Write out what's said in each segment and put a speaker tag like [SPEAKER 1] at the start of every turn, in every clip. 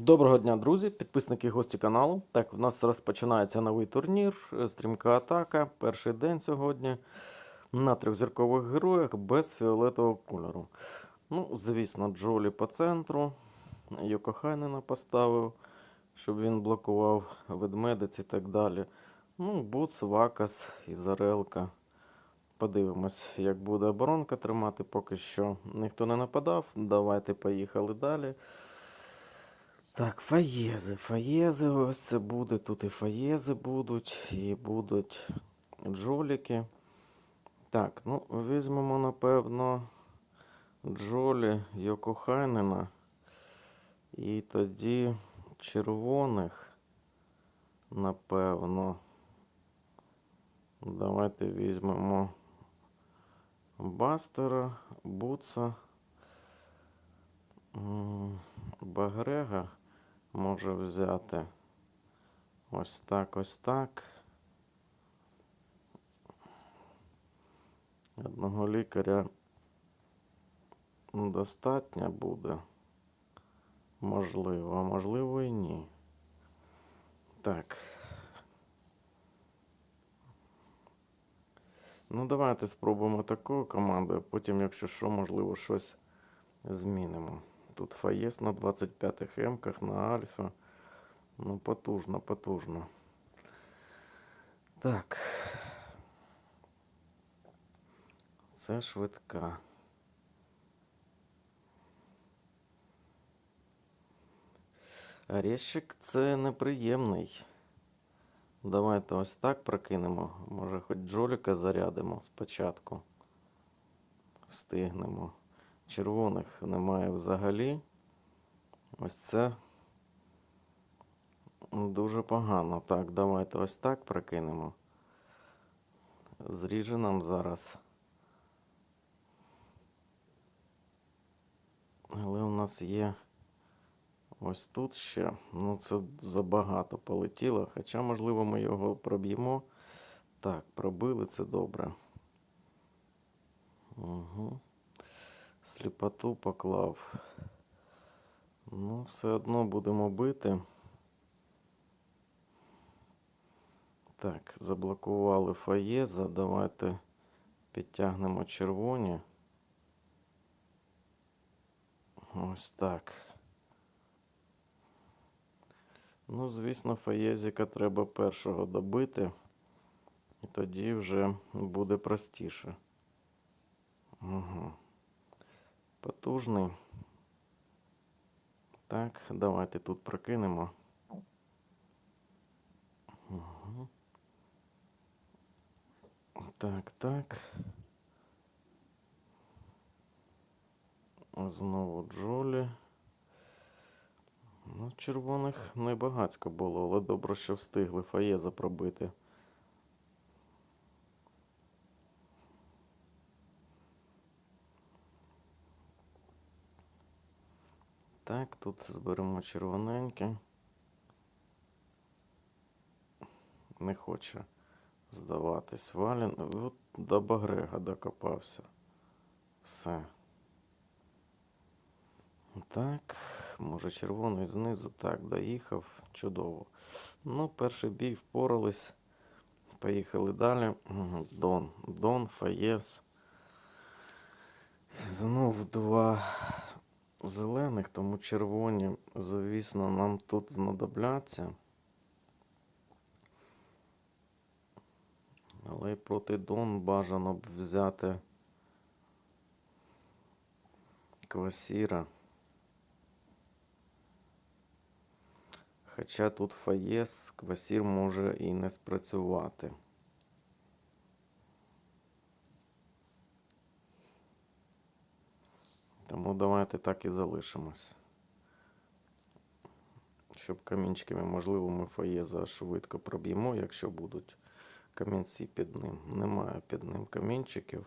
[SPEAKER 1] Доброго дня, друзі, підписники гості каналу. Так, в нас розпочинається новий турнір, е, стрімка атака. Перший день сьогодні на трьохзіркових героях без фіолетового кольору. Ну, звісно, Джолі по центру. Йокохайнена поставив, щоб він блокував ведмедиць і так далі. Ну, Буц, Вакас і Зарелка. Подивимось, як буде оборонка тримати. Поки що ніхто не нападав. Давайте поїхали далі. Так, фаєзи, фаєзи, ось це буде. Тут і фаєзи будуть, і будуть джоліки. Так, ну, візьмемо, напевно, Джолі Йокохайнена. І тоді червоних, напевно. Давайте візьмемо Бастера, Буца, Багрега може взяти ось так, ось так. Одного лікаря достатньо буде. Можливо, а можливо і ні. Так. Ну, давайте спробуємо такою командою, потім, якщо що, можливо, щось змінимо. Тут Фаєс на 25 емках, на Альфа. Ну, потужно, потужно. Так. Це швидка. Орешик це неприємний. Давайте ось так прокинемо. Може, хоч Джоліка зарядимо спочатку. Встигнемо. Червоних немає взагалі. Ось це дуже погано. Так, давайте ось так прокинемо. Зріже нам зараз. Але у нас є ось тут ще. Ну, це забагато полетіло. Хоча, можливо, ми його проб'ємо. Так, пробили це добре. Угу. Сліпоту поклав. Ну, все одно будемо бити. Так, заблокували фаєза. Давайте підтягнемо червоні. Ось так. Ну, звісно, фаєзіка треба першого добити. І тоді вже буде простіше. Угу. Потужний. Так, давайте тут прокинемо. Так, так. Знову Джолі. Ну, червоних небагацько було, але добре, що встигли фаєза пробити. Так, тут зберемо червоненьке. Не хоче здаватись. Валін. От до Багрега докопався. Все. Так, може червоний знизу. Так, доїхав. Чудово. Ну, перший бій впорались. Поїхали далі. Дон. Дон, Фаєс. Знов два зелених, тому червоні, звісно, нам тут знадобляться. Але проти Дон бажано б взяти Квасіра. Хоча тут Фаєс, Квасір може і не спрацювати. Давайте так і залишимось. Щоб камінчиками, можливо, ми Фаєза швидко проб'ємо, якщо будуть камінці під ним. Немає під ним камінчиків.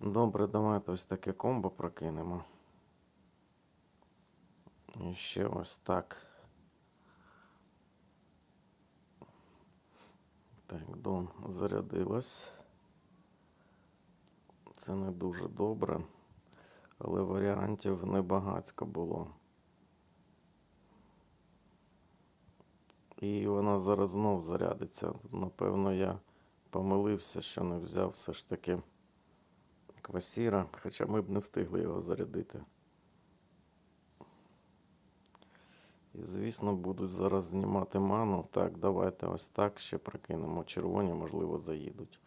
[SPEAKER 1] Добре, давайте ось таке комбо прокинемо. І ще ось так. Так, Дон зарядилась. Це не дуже добре, але варіантів небагацько було. І вона зараз знов зарядиться. Напевно, я помилився, що не взяв все ж таки квасіра, хоча ми б не встигли його зарядити. І, звісно, будуть зараз знімати ману. Так, давайте ось так ще прокинемо. Червоні, можливо, заїдуть.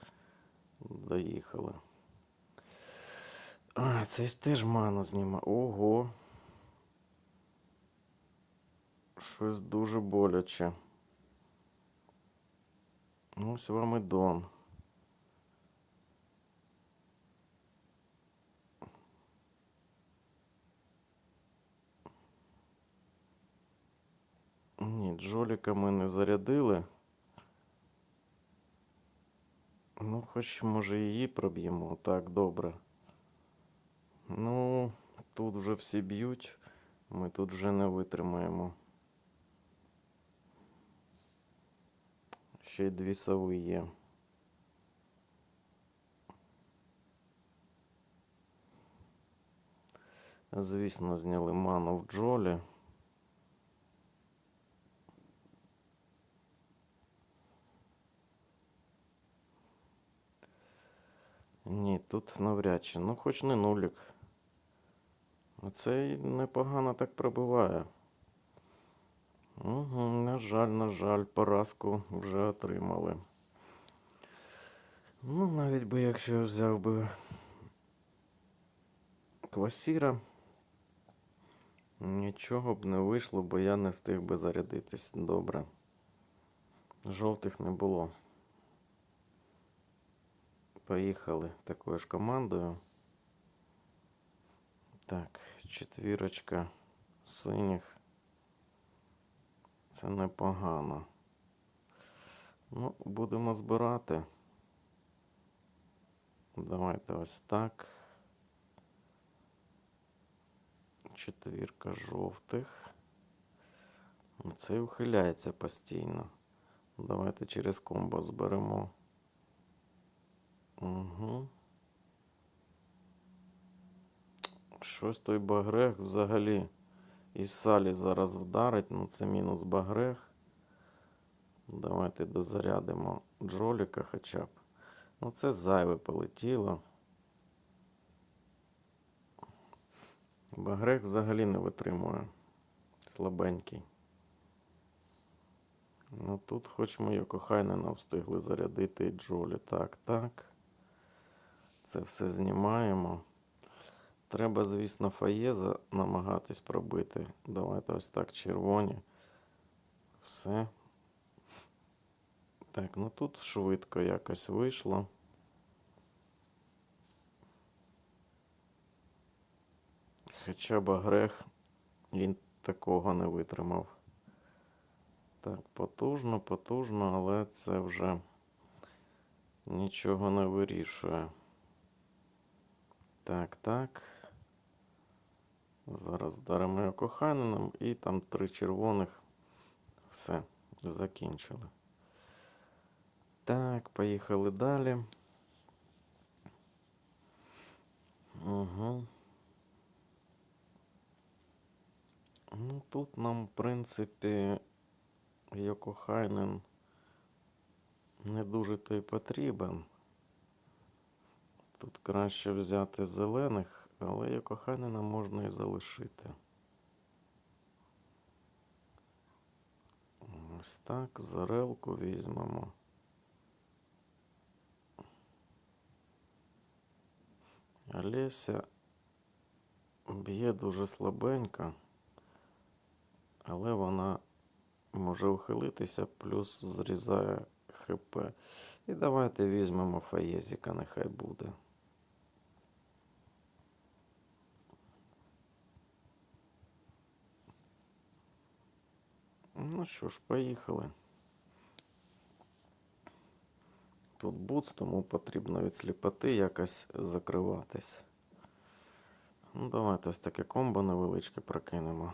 [SPEAKER 1] Доїхали. А, це ж теж ману знімає. Ого. Щось дуже боляче. Ось вам і Дон. Ні, Джоліка ми не зарядили. Ну, хоч може її проб'ємо. Так, добре. Ну, тут вже всі б'ють. Ми тут вже не витримаємо. Ще й дві сови є. Звісно, зняли ману в Джолі. Ні, тут навряд чи. Ну, хоч не нулік. Оцей непогано так пробиває. Угу, на жаль, на жаль, поразку вже отримали. Ну, навіть би якщо взяв би квасіра, нічого б не вийшло, бо я не встиг би зарядитись добре. Жовтих не було. Поїхали такою ж командою. Так, четвірочка синіх. Це непогано. Ну, будемо збирати. Давайте ось так. Четвірка жовтих. Це ухиляється постійно. Давайте через комбо зберемо. Угу. Щось той багрех взагалі із салі зараз вдарить, ну це мінус багрех. Давайте дозарядимо джоліка хоча б. Ну це зайве полетіло. Багрех взагалі не витримує. Слабенький. Ну тут хоч ми Йокохайнена встигли зарядити і Джолі. Так, так. Це все знімаємо. Треба, звісно, фаєза намагатись пробити. Давайте ось так червоні. Все. Так, ну тут швидко якось вийшло. Хоча б грех він такого не витримав. Так, потужно, потужно, але це вже нічого не вирішує. Так, так. Зараз вдаримо його коханинам і там три червоних. Все, закінчили. Так, поїхали далі. Угу. Ну, тут нам, в принципі, Йокохайнен не дуже то й потрібен. Тут краще взяти зелених, але Йокохайнена можна і залишити. Ось так, зарелку візьмемо. Олеся б'є дуже слабенько, але вона може ухилитися, плюс зрізає ХП. І давайте візьмемо Фаєзіка, нехай буде. Ну що ж, поїхали. Тут буц, тому потрібно від сліпоти якось закриватись. Ну, давайте ось таке комбо невеличке прокинемо.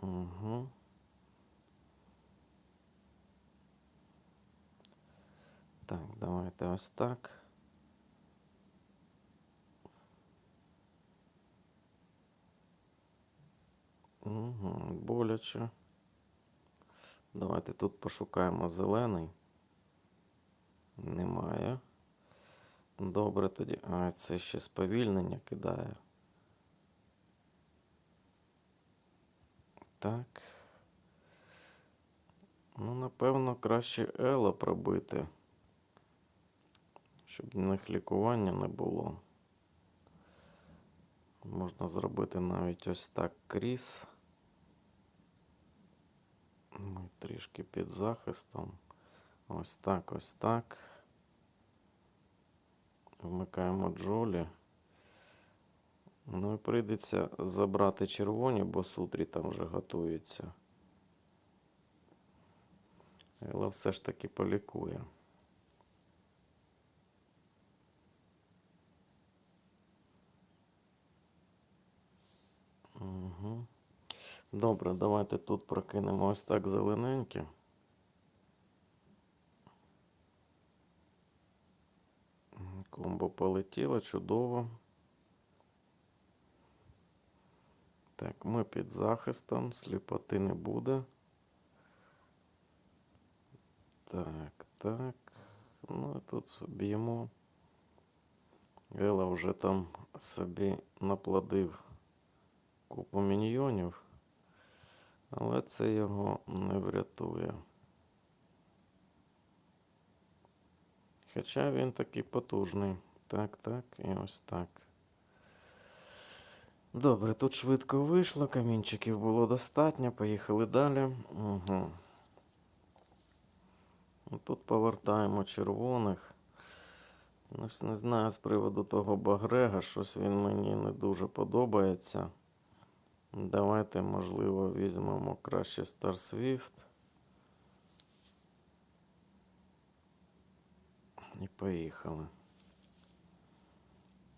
[SPEAKER 1] Угу. Так, давайте ось так. Угу, боляче. Давайте тут пошукаємо зелений. Немає. Добре тоді. А, це ще сповільнення кидає. Так. Ну, напевно, краще Ела пробити. Щоб в них лікування не було. Можна зробити навіть ось так кріс. Ми трішки під захистом. Ось так, ось так. Вмикаємо джолі. Ну і прийдеться забрати червоні, бо сутрі там вже готуються. Але все ж таки полікує. Добре, давайте тут прокинемо ось так зелененьке. Комбо полетіло, чудово. Так, ми під захистом, сліпоти не буде. Так, так. Ну і тут б'ємо. Ела вже там собі наплодив купу міньйонів, але це його не врятує. Хоча він такий потужний. Так, так, і ось так. Добре, тут швидко вийшло, камінчиків було достатньо, поїхали далі. Угу. Тут повертаємо червоних. Не знаю з приводу того Багрега, щось він мені не дуже подобається. Давайте, можливо, візьмемо краще Star Swift. І поїхали.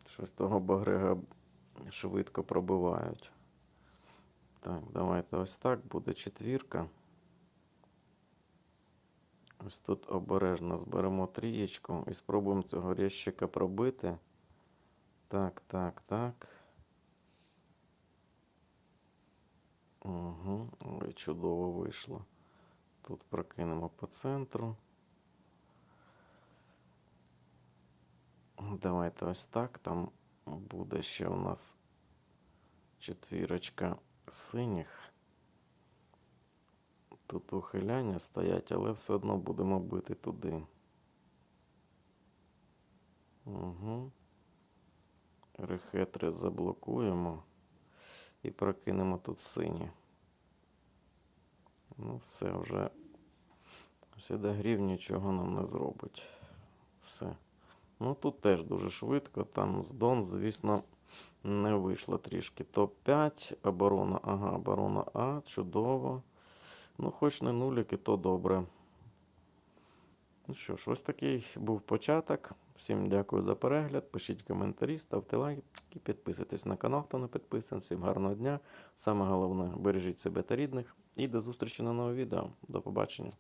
[SPEAKER 1] Щось того Багрега швидко пробивають. Так, давайте ось так буде четвірка. Ось тут обережно зберемо трієчку і спробуємо цього рєщика пробити. Так, так, так. Угу. Ой, чудово вийшло. Тут прокинемо по центру. Давайте ось так. Там буде ще у нас четвірочка синіх. Тут ухиляння стоять, але все одно будемо бити туди. Угу. Рехетри заблокуємо і прокинемо тут сині. Ну, все вже. Грів нічого нам не зробить. Все. Ну тут теж дуже швидко. Там з Дон, звісно, не вийшло трішки. Топ-5, оборона, ага, оборона А, чудово. Ну, хоч не нуліки, то добре. Ну що ж, ось такий був початок. Всім дякую за перегляд. Пишіть коментарі, ставте лайки, підписуйтесь на канал, хто не підписаний. Всім гарного дня. Саме головне, бережіть себе та рідних. І до зустрічі на новому відео. До побачення.